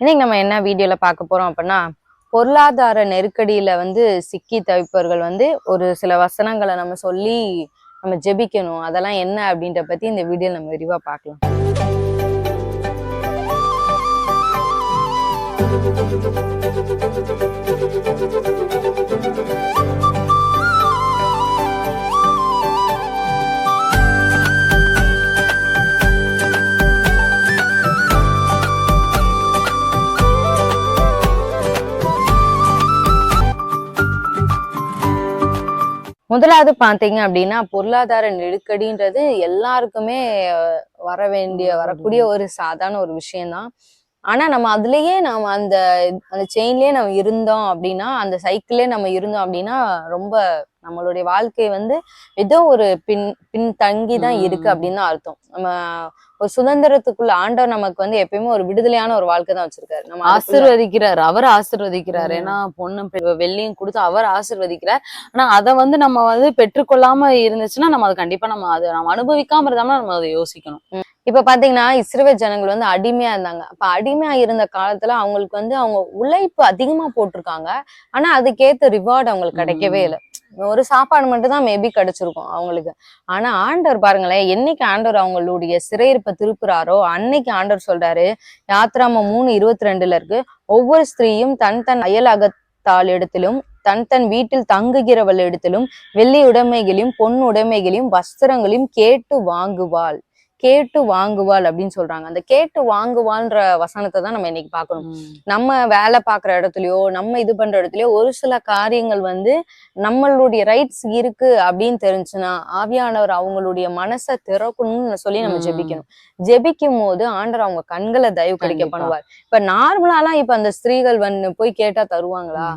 இன்னைக்கு நம்ம என்ன வீடியோல பார்க்க போறோம் அப்படின்னா பொருளாதார நெருக்கடியில வந்து சிக்கி தவிப்பவர்கள் வந்து ஒரு சில வசனங்களை நம்ம சொல்லி நம்ம ஜெபிக்கணும். அதெல்லாம் என்ன அப்படின்ற பத்தி இந்த வீடியோ நம்ம விரிவா பார்க்கலாம். முதலாவது பாத்தீங்க அப்படின்னா பொருளாதார நெருக்கடின்றது எல்லாருக்குமே வர வேண்டிய வரக்கூடிய ஒரு சாதாரண ஒரு விஷயம்தான். ஆனா நம்ம அதுலயே நம்ம அந்த அந்த செயின்லயே நம்ம இருந்தோம் அப்படின்னா அந்த சைக்கிள்லயே நம்ம இருந்தோம் அப்படின்னா ரொம்ப நம்மளுடைய வாழ்க்கை வந்து ஏதோ ஒரு பின் பின் தங்கி தான் இருக்கு. அப்படின்னு தான் அர்த்தம். நம்ம ஒரு சுதந்திரத்துக்குள்ள ஆண்டவர் நமக்கு வந்து எப்பயுமே ஒரு விடுதலையான ஒரு வாழ்க்கை தான் வச்சிருக்காரு. நம்ம ஆசிர்வதிக்கிறார் அவர் ஆசிர்வதிக்கிறார். ஏன்னா பொண்ணு பெ- வெள்ளியும் கொடுத்து அவர் ஆசிர்வதிக்கிறார். ஆனா அதை வந்து நம்ம வந்து பெற்றுக்கொள்ளாம இருந்துச்சுன்னா நம்ம அது கண்டிப்பா நம்ம அதை நம்ம அனுபவிக்காம இருந்தாலும் நம்ம அதை யோசிக்கணும். இப்ப பாத்தீங்கன்னா இஸ்ரேல் ஜனங்கள் வந்து அடிமையா இருந்தாங்க. அப்ப அடிமையா இருந்த காலத்துல அவங்களுக்கு வந்து அவங்க உழைப்பு அதிகமா போட்டிருக்காங்க. ஆனா அதுக்கேத்த ரிவார்டு அவங்களுக்கு கிடைக்கவே. இல்லை. ஒரு சாப்பாடு மட்டும் தான் மேபி கிடைச்சிருக்கும் அவங்களுக்கு. ஆனா ஆண்டவர் பாருங்களேன் என்னைக்கு ஆண்டவர் அவங்களுடைய சிறையிருப்பை திருப்புறாரோ அன்னைக்கு ஆண்டவர் சொல்றாரு யாத்ராம மூணு இருபத்தி ரெண்டுல இருக்கு ஒவ்வொரு ஸ்திரீயும் தன் தன் அயலகத்தால் இடத்திலும் தன் தன் வீட்டில் தங்குகிறவள் இடத்திலும் வெள்ளி உடைமைகளையும் பொன் உடைமைகளையும் வஸ்திரங்களையும் கேட்டு வாங்குவாள். கேட்டு வாங்குவாள் அப்படின்னு சொல்றாங்க. அந்த கேட்டு வாங்குவாள்ன்ற வசனத்தை தான் நம்ம இன்னைக்கு பார்க்கணும். நம்ம வேலை பார்க்குற இடத்துலயோ நம்ம இது பண்ற இடத்துலயோ ஒரு சில காரியங்கள் வந்து நம்மளுடைய ரைட்ஸ் இருக்கு அப்படின்னு தெரிஞ்சுன்னா ஆவியானவர் அவங்களுடைய மனசை திறக்கணும்னு சொல்லி நம்ம. ஜெபிக்கணும். ஜெபிக்கும் போது ஆண்டவர் அவங்க கண்களை தயவு கிடைக்க. பண்ணுவார். இப்ப நார்மலாலாம் இப்ப அந்த ஸ்திரீகள் வந்து போய் கேட்டா தருவாங்களா.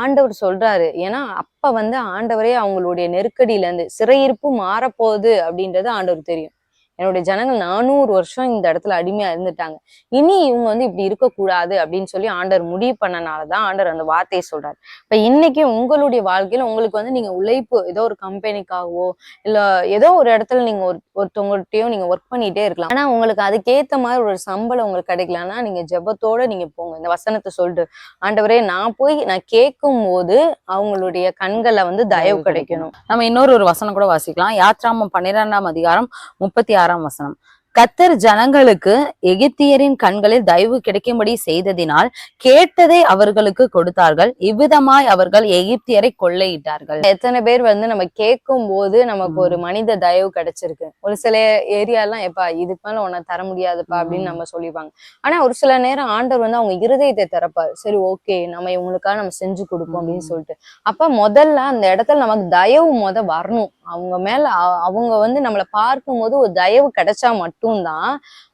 ஆண்டவர் சொல்றாரு. ஏன்னா அப்ப வந்து ஆண்டவரே அவங்களுடைய நெருக்கடியில இருந்து சிறையிருப்பு மாறப்போகுது அப்படின்றது ஆண்டவர் தெரியும். என்னுடைய ஜனங்கள் நானூறு வருஷம் இந்த இடத்துல அடிமையா இருந்துட்டாங்க. இனி இவங்க வந்து இப்படி இருக்கக்கூடாது அப்படின்னு சொல்லி ஆண்டவர் முடிவு பண்ணனாலதான் ஆண்டவர் அந்த வார்த்தையை சொல்றாரு. இப்ப இன்னைக்கு உங்களுடைய வாழ்க்கையில உங்களுக்கு வந்து நீங்க உழைப்பு ஏதோ ஒரு கம்பெனிக்காகவோ இல்ல ஏதோ ஒரு இடத்துல நீங்க ஒரு ஒருத்தவங்கள்ட்டயோ நீங்க ஒர்க் பண்ணிட்டே இருக்கலாம். ஆனா உங்களுக்கு அதுக்கேத்த மாதிரி ஒரு சம்பளம் உங்களுக்கு கிடைக்கலன்னா நீங்க ஜெபத்தோட நீங்க போங்க. இந்த வசனத்தை சொல்லிட்டு ஆண்டவரே நான் போய் நான் கேட்கும் போது அவங்களுடைய கண்களை வந்து தயவு கிடைக்கணும். நம்ம இன்னொரு ஒரு வசனம் கூட வாசிக்கலாம். யாத்ராமம் பன்னிரெண்டாம் அதிகாரம் முப்பத்தி ஆறாம் வசனம் கத்தர் ஜனங்களுக்கு எகிப்தியரின் கண்களில் தயவு கிடைக்கும்படி செய்ததினால் கேட்டதை அவர்களுக்கு கொடுத்தார்கள். இவ்விதமாய் அவர்கள் எகிப்தியரை கொள்ளையிட்டார்கள். எத்தனை பேர் வந்து நம்ம கேட்கும் போது நமக்கு ஒரு மனித தயவு கிடைச்சிருக்கு. ஒரு சில ஏரியாலாம் எப்பா இதுக்கு மேல உன்னை தர முடியாதுப்பா அப்படின்னு. நம்ம சொல்லிப்பாங்க. ஆனா ஒரு சில நேரம் ஆண்டவர் வந்து அவங்க இருதயத்தை திறப்பாரு. சரி ஓகே நம்ம இவங்களுக்காக நம்ம செஞ்சு கொடுப்போம் அப்படின்னு. சொல்லிட்டு. அப்ப முதல்ல அந்த இடத்துல நமக்கு தயவு முத வரணும். அவங்க மேல அவங்க வந்து நம்மளை பார்க்கும்போது ஒரு தயவு கிடைச்சா மட்டும்தான்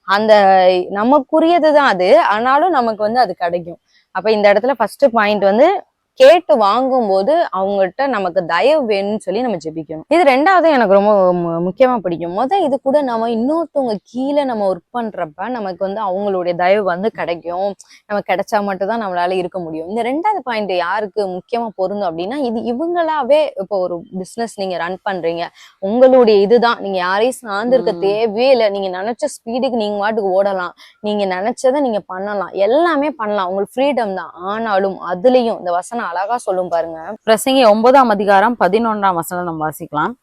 அந்த நமக்குரியது தான் அது. ஆனாலும் நமக்கு வந்து அது கிடைக்கும். அப்ப இந்த இடத்துல ஃபர்ஸ்ட் பாயிண்ட் வந்து கேட்டு வாங்கும்போது அவங்ககிட்ட நமக்கு தயவு வேணும்னு சொல்லி நம்ம ஜெபிக்கணும். இது ரெண்டாவது எனக்கு ரொம்ப முக்கியமா பிடிக்கும். முத இது கூட நம்ம இன்னொருத்தவங்க கீழே நம்ம ஒர்க் பண்றப்ப நமக்கு வந்து அவங்களுடைய தயவு வந்து கிடைக்கும். நம்ம கிடைச்சா மட்டும் தான் நம்மளால இருக்க முடியும். இந்த ரெண்டாவது பாயிண்ட் யாருக்கு முக்கியமா பொருந்தும் அப்படின்னா இது இவங்களாவே இப்போ ஒரு பிசினஸ் நீங்க ரன் பண்றீங்க. உங்களுடைய இதுதான். நீங்க யாரையும் சார்ந்து இருக்க ம். தேவையே இல்லை. நீங்க நினைச்ச ஸ்பீடுக்கு நீங்க வாட்டுக்கு ஓடலாம். நீங்க நினைச்சதை நீங்க பண்ணலாம். எல்லாமே பண்ணலாம். உங்களுக்கு ஃப்ரீடம் தான். ஆனாலும் அதுலயும் இந்த வசனம் அழகா சொல்லும் பாருங்க. பிரசங்கி ஒன்பதாம் அதிகாரம் பதினொன்றாம் வசனம் நம்ம வாசிக்கலாம்.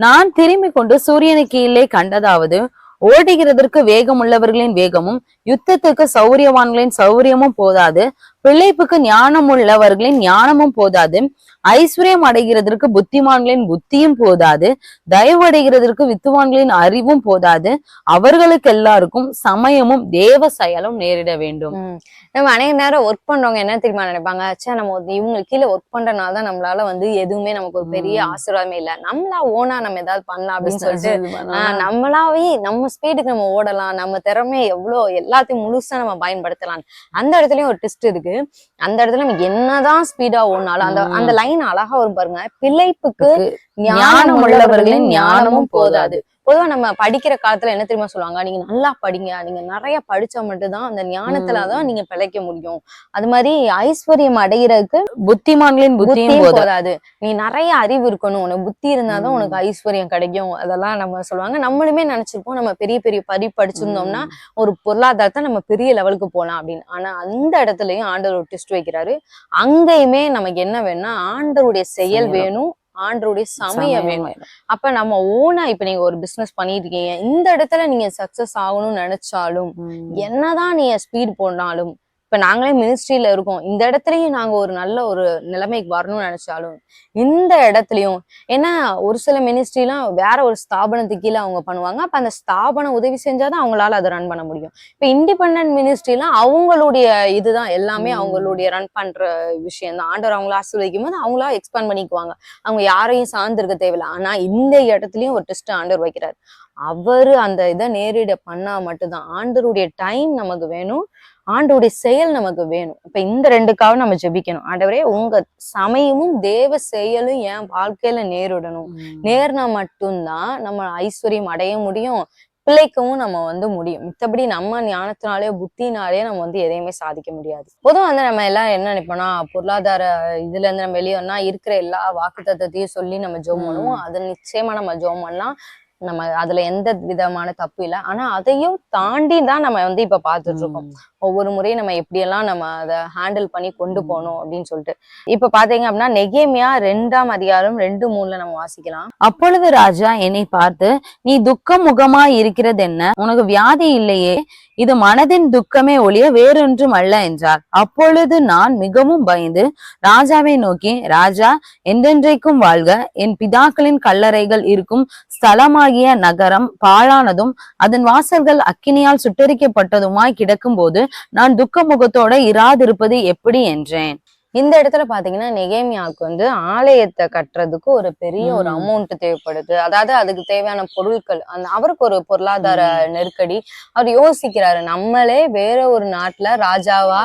நான் திரும்பி கொண்டு சூரியனு கீழே கண்டதாவது ஓடுகிறதற்கு வேகமுள்ளவர்களின் வேகமும் யுத்தத்துக்கு சௌரியவான்களின் சௌரியமும் போதாது பிழைப்புக்கு ஞானம் உள்ளவர்களின் ஞானமும் போதாது. ஐஸ்வர்யம் அடைகிறதற்கு புத்திமான்களின் புத்தியும் போதாது. தயவடைகிறதற்கு வித்துவான்களின் அறிவும் போதாது. அவர்களுக்கு எல்லாருக்கும் சமயமும் தேவ செயலும் நேரிட வேண்டும். நம்ம அநேக நேரம் ஒர்க் பண்றவங்க என்ன தெரியுமா நினைப்பாங்க? ச்சே நம்ம இவங்களுக்கு கீழே ஒர்க் பண்றனால தான் நம்மளால வந்து எதுவுமே நமக்கு ஒரு பெரிய. ஆசீர்வாதமே இல்ல. நம்மளா ஓனா நம்ம ஏதாவது பண்ணலாம் அப்படின்னு சொல்லிட்டு. நம்மளாவே நம்ம ஸ்பீடுக்கு நம்ம ஓடலாம். நம்ம திறமை எவ்வளோ எல்லாத்தையும் முழுசா நம்ம பயன்படுத்தலாம். அந்த இடத்துலயும் ஒரு ட்விஸ்ட் இருக்கு. அந்த இடத்துல நம்ம என்னதான் ஸ்பீடா ஓடினாலும் அந்த. அந்த லைன் அழகா வரும் பாருங்க. பிழைப்புக்கு ஞானம் உள்ளவர்களின் ஞானமும் போதாது. பொதுவா நம்ம படிக்கிற காலத்துல என்ன தெரியுமா சொல்லுவாங்க? நீங்க நல்லா படிங்க. நீங்க நிறைய படிச்சா மட்டும்தான் அந்த ஞானத்துல தான் நீங்க பிழைக்க முடியும். அது மாதிரி ஐஸ்வர்யம் அடைகிறதுக்கு புத்திமான்களின் புத்தியும் போதும். போதாது. நீ நிறைய அறிவு இருக்கணும். உனக்கு புத்தி இருந்தாதான் உனக்கு ஐஸ்வர்யம் கிடைக்கும். அதெல்லாம் நம்ம சொல்லுவாங்க. நம்மளுமே நினைச்சிருப்போம். நம்ம பெரிய பெரிய படி படிச்சிருந்தோம்னா ஒரு பொருளாதாரத்தை நம்ம பெரிய லெவலுக்கு போலாம் அப்படின்னு. ஆனா அந்த இடத்துலயும் ஆண்டவர் ஒரு டெஸ்ட் வைக்கிறாரு. அங்கேயுமே நமக்கு என்ன வேணும்னா ஆண்டவருடைய செயல். வேணும். ஆண்டவருடைய சமயம் வேணும். அப்ப நம்ம ஓனா இப்ப நீங்க ஒரு பிசினஸ் பண்ணிட்டு இருக்கீங்க இந்த இடத்துல நீங்க சக்சஸ் ஆகணும்னு நினைச்சாலும். என்னதான் நீங்க ஸ்பீட் போனாலும் இப்ப நாங்களே மினிஸ்ட்ரியில இருக்கோம். இந்த இடத்துலயும் நாங்க ஒரு நல்ல ஒரு நிலைமைக்கு வரணும்னு நினைச்சாலும் இந்த இடத்துலயும் ஏன்னா ஒரு சில மினிஸ்ட்ரிலாம் வேற ஒரு ஸ்தாபனத்துக்கு கீழே அவங்க பண்ணுவாங்க. அப்ப அந்த ஸ்தாபனம் உதவி செஞ்சாதான் அவங்களால அதை ரன் பண்ண முடியும். இப்ப இண்டிபெண்டன்ட் மினிஸ்ட்ரிலாம் அவங்களுடைய இதுதான். எல்லாமே. அவங்களுடைய ரன் பண்ற விஷயம் தான் ஆண்டவர் அவங்கள ஆசீர்வதிக்கும் போது அவங்களா எக்ஸ்பேண்ட் பண்ணிக்குவாங்க. அவங்க யாரையும் சார்ந்திருக்க தேவையில்ல. ஆனா இந்த இடத்துலயும் ஒரு டெஸ்ட் ஆண்டவர் வைக்கிறார். அவரு அந்த இதை நேரிட பண்ணா மட்டும்தான். ஆண்டவருடைய டைம் நமக்கு வேணும். ஆண்டவருடைய செயல் நமக்கு வேணும். இப்ப இந்த ரெண்டுக்காக நம்ம ஜெபிக்கணும். ஆண்டவரே உங்க சமயமும் தேவ செயலும் என் வாழ்க்கையில நேரிடணும். நேர்னா மட்டும்தான் நம்ம ஐஸ்வர்யம் அடைய முடியும். பிழைக்கவும் நம்ம வந்து முடியும். மித்தபடி நம்ம ஞானத்தினாலே புத்தினாலே நம்ம வந்து எதையுமே சாதிக்க முடியாது. பொதுவா வந்து நம்ம எல்லாம் என்ன நினைப்போம்னா பொருளாதார இதுல இருந்து நம்ம வெளியே வந்தா இருக்கிற எல்லா வாக்குத்தத்தத்தையும் சொல்லி நம்ம ஜோம். பண்ணுவோம். அது நிச்சயமா நம்ம ஜோம் பண்ணலாம். நம்ம அதுல எந்த விதமான தப்பு இல்லை. ஆனா அதையும் தாண்டி தான் நம்ம வந்து இப்ப பார்த்துட்டு இருக்கோம். ஒவ்வொரு முறையும் நம்ம எப்படியெல்லாம் நம்ம அதை ஹேண்டில் பண்ணி கொண்டு. போகணும் அப்படின்னு சொல்லிட்டு. இப்ப பாத்தீங்க அப்படின்னா நெகேமியா ரெண்டாம் அதிகாரம் ரெண்டு மூணுல நம்ம வாசிக்கலாம். அப்பொழுது ராஜா என்னை பார்த்து நீ துக்கம் முகமாய் இருக்கிறது என்ன? உனக்கு வியாதி இல்லையே. இது மனதின் துக்கமே ஒழிய வேறொன்றும் அல்ல என்றார். அப்பொழுது நான் மிகவும் பயந்து ராஜாவை நோக்கி ராஜா என்றென்றைக்கும் வாழ்க. என் பிதாக்களின் கல்லறைகள் இருக்கும் ஸ்தலமாகிய நகரம் பாழானதும் அதன் வாசல்கள் அக்கினியால் சுட்டரிக்கப்பட்டதுமாய் கிடக்கும்போது நான் துக்க முகத்தோட இராதிருப்பது எப்படி என்றேன். இந்த இடத்துல பாத்தீங்கன்னா நெகேமியாவுக்கு வந்து ஆலயத்தை கட்டுறதுக்கு ஒரு பெரிய ஒரு. அமௌண்ட் தேவைப்படுது. அதாவது அதுக்கு தேவையான பொருட்கள் அந்த அவருக்கு ஒரு பொருளாதார நெருக்கடி. அவர் யோசிக்கிறாரு நம்மளே வேற ஒரு நாட்டுல ராஜாவா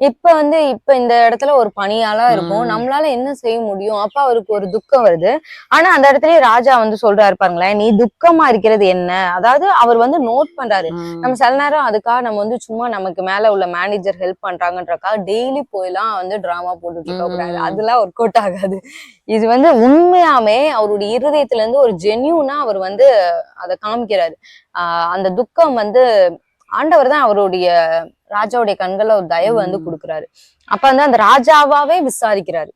இப்ப வந்து இப்ப இந்த இடத்துல ஒரு பணியாளா இருக்கும். நம்மளால என்ன செய்ய முடியும்? அப்ப அவருக்கு ஒரு துக்கம் வருது. ஆனா அந்த இடத்துலயே ராஜா வந்து சொல்றாரு பாருங்களேன் நீ துக்கமா இருக்கிறது என்ன? அதாவது அவர் வந்து நோட் பண்றாரு. நம்ம சில நேரம் அதுக்காக நம்ம வந்து சும்மா நமக்கு மேல உள்ள மேனேஜர் ஹெல்ப் பண்றாங்கன்றக்காக டெய்லி போயெல்லாம் வந்து டிராமா போட்டுட்டு இருக்க கூடாது. அதெல்லாம் ஒர்க் அவுட் ஆகாது. இது வந்து உண்மையாமே அவருடைய இருதயத்துல இருந்து ஒரு ஜென்யூனா அவர் வந்து அதை காமிக்கிறாரு. ஆஹ் அந்த துக்கம் வந்து ஆண்டவர் தான் அவருடைய ராஜாவுடைய கண்கள்ல ஒரு தயவு வந்து. கொடுக்குறாரு. அப்ப வந்து அந்த ராஜாவாவே விசாரிக்கிறாரு.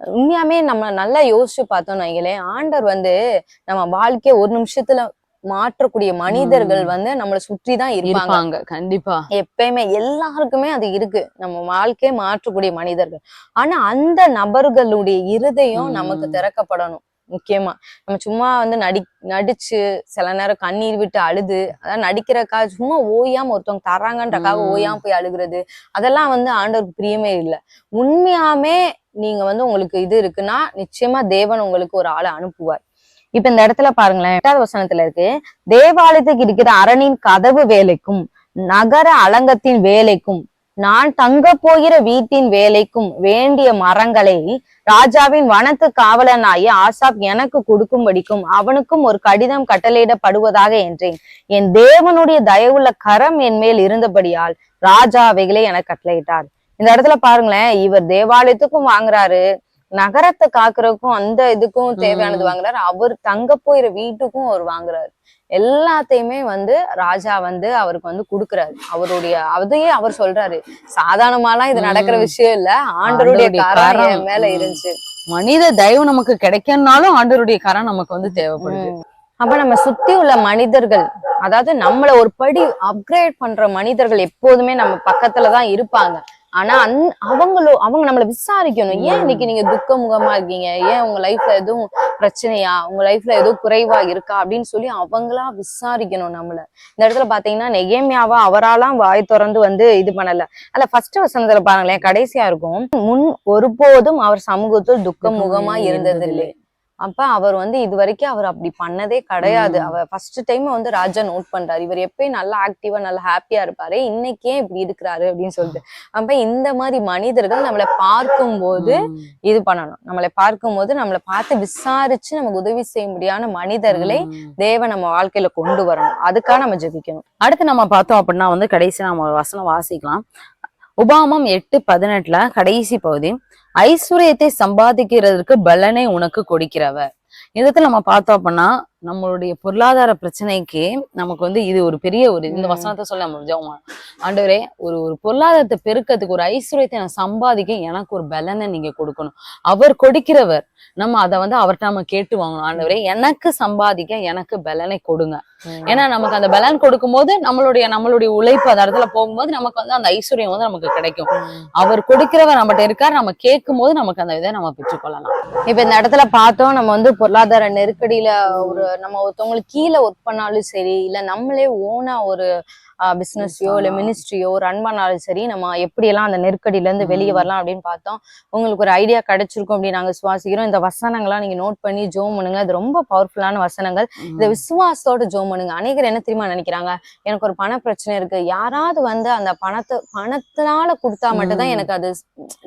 உண்மையாமே நம்ம நல்லா யோசிச்சு பார்த்தோம்னு வைங்களேன் ஆண்டவர் வந்து நம்ம வாழ்க்கைய ஒரு நிமிஷத்துல மாற்றக்கூடிய மனிதர்கள். வந்து நம்மளை சுற்றி தான் இருப்பாங்க. கண்டிப்பா. எப்பயுமே எல்லாருக்குமே அது இருக்கு. நம்ம வாழ்க்கையை மாற்றக்கூடிய மனிதர்கள். ஆனா அந்த நபர்களுடைய இருதயம். நமக்கு திறக்கப்படணும். முக்கியமா. நம்ம சும்மா வந்து நடி நடிச்சு சில நேரம் கண்ணீர் விட்டு அழுது அதான் நடிக்கிறக்காக சும்மா ஓயாம ஒருத்தவங்க தராங்கன்றக்காக. ஓயாம போய் அழுகுறது அதெல்லாம் வந்து ஆண்டவருக்கு பிரியமே இல்லை. உண்மையாமே நீங்க வந்து உங்களுக்கு இது இருக்குன்னா நிச்சயமா தேவன் உங்களுக்கு ஒரு ஆளை அனுப்புவார். இப்ப இந்த இடத்துல பாருங்களேன் எட்டாவது வசனத்துல இருக்கு தேவாலயத்துக்கு இருக்கிற அரணின் கதவு வேலைக்கும் நகர அலங்கத்தின் வேலைக்கும் நான் தங்க போகிற வீட்டின் வேலைக்கும் வேண்டிய மரங்களை ராஜாவின் வனத்து காவலனாகிய ஆசாப் எனக்கு கொடுக்கும்படிக்கும் அவனுக்கும் ஒரு கடிதம் கட்டளையிடப்படுவதாக என்றேன். என் தேவனுடைய தயவுள்ள கரம் என் மேல் இருந்தபடியால் ராஜா அவைகளை எனக்கு கட்டளையிட்டார். இந்த இடத்துல பாருங்களேன் இவர் தேவாலயத்துக்கும் வாங்குறாரு. நகரத்தை காக்குறதுக்கும் அந்த இதுக்கும் தேவையானது. வாங்குறாரு அவர் தங்க போயிற வீட்டுக்கும் அவர் வாங்குறாரு எல்லாத்தையுமே வந்து ராஜா வந்து அவருக்கு வந்து கொடுக்குறாரு அவருடைய அதையே அவர் சொல்றாரு சாதாரணமாலாம் இது நடக்கிற. விஷயம் இல்ல ஆண்டருடைய கரம். என் மேல. இருந்துச்சு மனித தயவு நமக்கு கிடைக்கணும்னாலும் ஆண்டவருடைய கரம் நமக்கு வந்து தேவைப்படுது. அப்ப நம்ம சுத்தி உள்ள மனிதர்கள் அதாவது நம்மள ஒரு படி அப்கிரேட் பண்ற மனிதர்கள் எப்போதுமே நம்ம பக்கத்துலதான் இருப்பாங்க ஆனா அந் அவங்களும் அவங்க நம்மள விசாரிக்கணும். ஏன். இன்னைக்கு நீங்க துக்க முகமா இருக்கீங்க? ஏன் உங்க லைஃப்ல எதுவும் பிரச்சனையா? உங்க லைஃப்ல எதுவும் குறைவா இருக்கா? அப்படின்னு சொல்லி அவங்களா விசாரிக்கணும் நம்மள. இந்த இடத்துல பாத்தீங்கன்னா நெகேமியாவா அவராலாம் வாய் திறந்து வந்து இது பண்ணல. அல்ல ஃபர்ஸ்ட் வசனத்துல பாருங்களேன் கடைசியா இருக்கும். முன் ஒருபோதும் அவர் சமூகத்தில் துக்க முகமா இருந்ததில்லை. அப்ப அவர் வந்து இது வரைக்கும் அவர் அப்படி பண்ணதே கிடையாது. அவர் ஃபர்ஸ்ட் டைம் வந்து ராஜா நோட் பண்றாரு. இவர் எப்பயும் நல்லா ஆக்டிவா நல்லா ஹாப்பியா இருப்பாரு. இன்னைக்கு ஏன் இப்படி இருக்கிறாரு அப்படின்னு சொல்லிட்டு. அப்ப இந்த மாதிரி மனிதர்கள் நம்மளை பார்க்கும்போது ம். இது பண்ணணும். நம்மளை பார்க்கும்போது நம்மளை பார்த்து விசாரிச்சு நமக்கு உதவி செய்ய முடியாத மனிதர்களை ம். தேவன் நம்ம வாழ்க்கையில கொண்டு வரணும். அதுக்காக நம்ம ஜெபிக்கணும். அடுத்து நம்ம பார்த்தோம் அப்படின்னா வந்து கடைசி நம்ம வசனம் வாசிக்கலாம். உபாமம் எட்டு பதினெட்டுல கடைசி பகுதி ஐஸ்வர்யத்தை சம்பாதிக்கிறதுக்கு பலனை உனக்கு கொடுக்கிறவர். இதுல நம்ம பார்த்தோம் அப்படின்னா நம்மளுடைய பொருளாதார பிரச்சனைக்கு நமக்கு வந்து இது ஒரு பெரிய ஒரு இந்த. வசனத்தை சொல்ல முடியும் ஆண்டவரே ஒரு ஒரு பொருளாதாரத்தை பெருக்கிறதுக்கு ஒரு ஐஸ்வர்யத்தை நான் சம்பாதிக்க எனக்கு ஒரு பலனை நீங்க கொடுக்கணும். அவர் கொடுக்கிறவர் நம்ம அதை வந்து அவர்கிட்ட நம்ம கேட்டு வாங்கணும். ஆண்டவரே எனக்கு சம்பாதிக்க எனக்கு பலனை கொடுங்க. ஏன்னா நமக்கு அந்த பலன் கொடுக்கும்போது நம்மளுடைய நம்மளுடைய உழைப்பு அந்த இடத்துல போகும்போது நமக்கு வந்து அந்த ஐஸ்வர்யம் வந்து நமக்கு கிடைக்கும். அவர் கொடுக்கிறவர் நம்மகிட்ட இருக்கார். நம்ம கேட்கும் போது நமக்கு அந்த இதை நம்ம பெற்றுக்கொள்ளலாம். இப்ப இந்த இடத்துல பார்த்தோம் நம்ம வந்து பொருளாதார நெருக்கடியில ஒரு நம்ம ஒருத்தவங்களுக்கு கீழே ஒர்க் பண்ணாலும் சரி இல்ல நம்மளே ஓனா ஒரு பிசினஸ்யோ இல்ல. மினிஸ்ட்ரியோ ரன் பண்ணாலும் சரி நம்ம எப்படியெல்லாம் அந்த நெருக்கடியில இருந்து வெளியே. வரலாம் அப்படின்னு பார்த்தோம். உங்களுக்கு ஒரு ஐடியா கிடைச்சிருக்கும் அப்படின்னு நாங்க சுவாசிக்கிறோம். இந்த வசனங்கள்லாம் நீங்க நோட் பண்ணி ஜோம் பண்ணுங்க. அது ரொம்ப பவர்ஃபுல்லான வசனங்கள். இந்த விசுவாசத்தோட ஜோம் பண்ணுங்க. அநேகர் என்ன தெரியுமா நினைக்கிறாங்க? எனக்கு ஒரு பண பிரச்சனை இருக்கு. யாராவது வந்து அந்த பணத்தை பணத்தினால கொடுத்தா மட்டும்தான். எனக்கு அது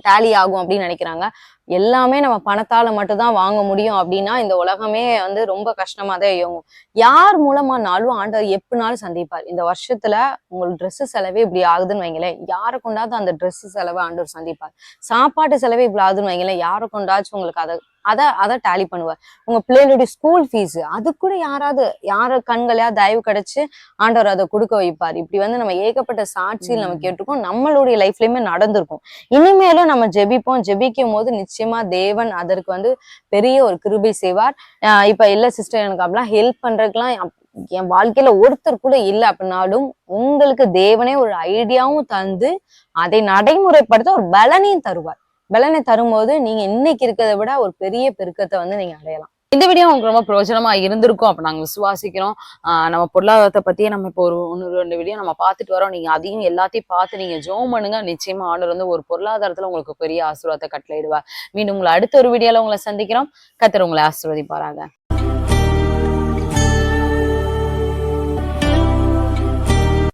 டேலி ஆகும் அப்படின்னு நினைக்கிறாங்க. எல்லாமே நம்ம பணத்தால மட்டும்தான் வாங்க முடியும் அப்படின்னா இந்த உலகமே வந்து ரொம்ப கஷ்டமா தான் இயங்கும். யார் மூலமானாலும் ஆண்டவர் எப்படினாலும் சந்திப்பார். இந்த வருஷத்துல உங்களுக்கு ட்ரெஸ் செலவே இப்படி ஆகுதுன்னு வைங்களேன். யாரை கொண்டாவது அந்த ட்ரெஸ் செலவை ஆண்டவர் சந்திப்பார். சாப்பாட்டு செலவே இப்படி ஆகுதுன்னு வைங்களேன். யாரை கொண்டாச்சும் உங்களுக்கு அதை அதை அதை டேலி பண்ணுவார் உங்க பிள்ளைகளுடைய ஸ்கூல் ஃபீஸ் அது கூட யாராவது யார கண்களையா தயவு கிடைச்சு ஆண்டவர் அதை கொடுக்க வைப்பார். இப்படி வந்து நம்ம ஏகப்பட்ட சாட்சியில் நம்ம. கேட்டிருக்கோம். நம்மளுடைய லைஃப்லயுமே நடந்திருக்கும். இனிமேலும் நம்ம ஜெபிப்போம். ஜெபிக்கும் போது நிச்சயமா தேவன் அதற்கு வந்து பெரிய ஒரு கிருபை செய்வார். இப்ப இல்ல சிஸ்டர் எனக்கு அப்படிலாம் ஹெல்ப் பண்றதுக்கெல்லாம் அப்- என் வாழ்க்கையில ஒருத்தர் கூட இல்ல அப்படின்னாலும் உங்களுக்கு தேவனே ஒரு ஐடியாவும் தந்து அதை நடைமுறைப்படுத்த ஒரு பலனையும் தருவார். பலனை தரும்போது நீங்க இன்னைக்கு இருக்கிறத விட ஒரு பெரிய பெருக்கத்தை வந்து நீங்க அடையலாம். இந்த வீடியோ உங்களுக்கு ரொம்ப பிரயோஜனமா இருந்திருக்கும் அப்ப நாங்க விசுவாசிக்கிறோம். நம்ம பொருளாதாரத்தை பத்தியே நம்ம இப்போ ஒரு ஒன்று ரெண்டு வீடியோ நம்ம பார்த்துட்டு வரோம். நீங்க அதையும் எல்லாத்தையும் பார்த்து நீங்க ஜோம் பண்ணுங்க. நிச்சயமா ஆண்டவர் வந்து ஒரு பொருளாதாரத்துல உங்களுக்கு பெரிய ஆசீர்வாதத்தை கட்டளையிடுவார். மீண்டும் உங்களை அடுத்த ஒரு வீடியோல உங்களை சந்திக்கிறோம். கத்தர் உங்களை ஆசீர்வதிப்பாராங்க